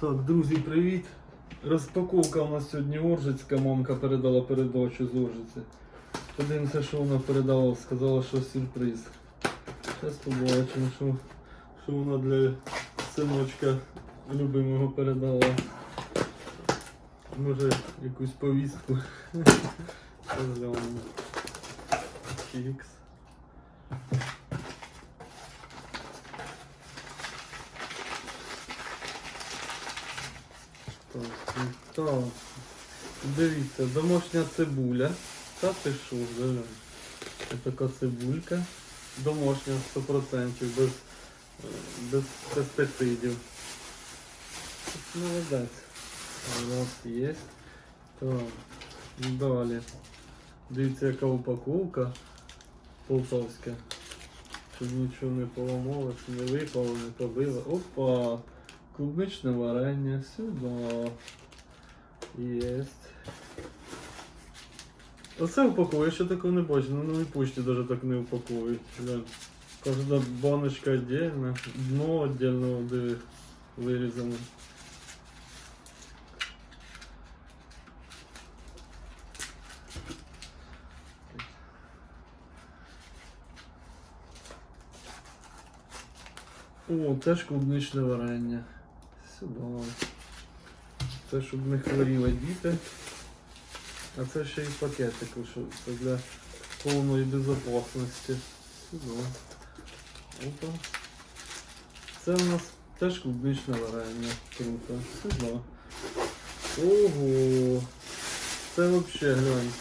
Так, друзі, привіт! Розпаковка у нас сьогодні Оржицька, мамка передала передачу з Оржиці. Подивимося, що вона передала, сказала, що сюрприз. Зараз побачимо, що, що вона для синочка любимого передала. Може якусь повістку. Чікс. Так, так. Дивіться, домашня цибуля. Та ти що, вже? Така цибулька. Домашня 100%, без, без пестицидів. Молодець. У нас є. Так, далі. Дивіться, яка упаковка полтавська. Щоб нічого не поламалось, не випало, не побило. Опа! Клубничне варення сюди. Єсть. Оце упаковує, ще такого не бачу. На новій почті навіть так не упаковують. Глянь. Кожна баночка отдельно, дно отдельно диви, вирізане. О, теж клубничне варення. Сюди. Це щоб не хворіли діти. А це ще й пакетик, це для повної безпечності. Сюди. Опа. Це у нас теж клубничне варення. Круто. Сюди. Ого. Це взагалі глянь.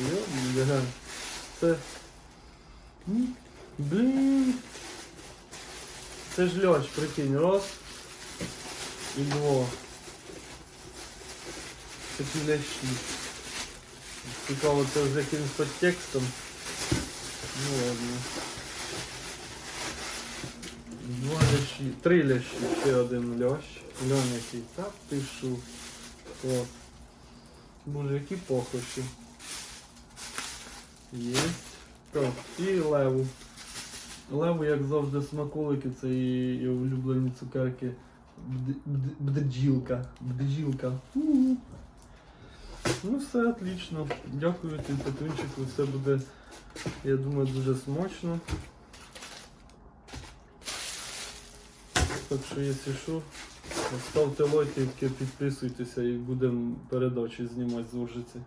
Йо, глянь. Це. Блін. Це ж льоч, прикинь, раз і два. Такі лящі. Цікаво, це з якимось подтекстом. Ну ладно. Два лящі, три лящі, ще один лящ. Льон який. Так пишу. Боже, які похощі. Є. Так, і леву. Леву, як завжди, смаколики, це і, і улюблені цукерки. Бд- бд- Бджилка. Бджилка. У-у. Ну все отлично. Дякую тобі, Петунчику. Все буде, я думаю, дуже смачно. Так що, якщо що, ставте лайки, підписуйтеся і будемо передачі знімати з Ужиці.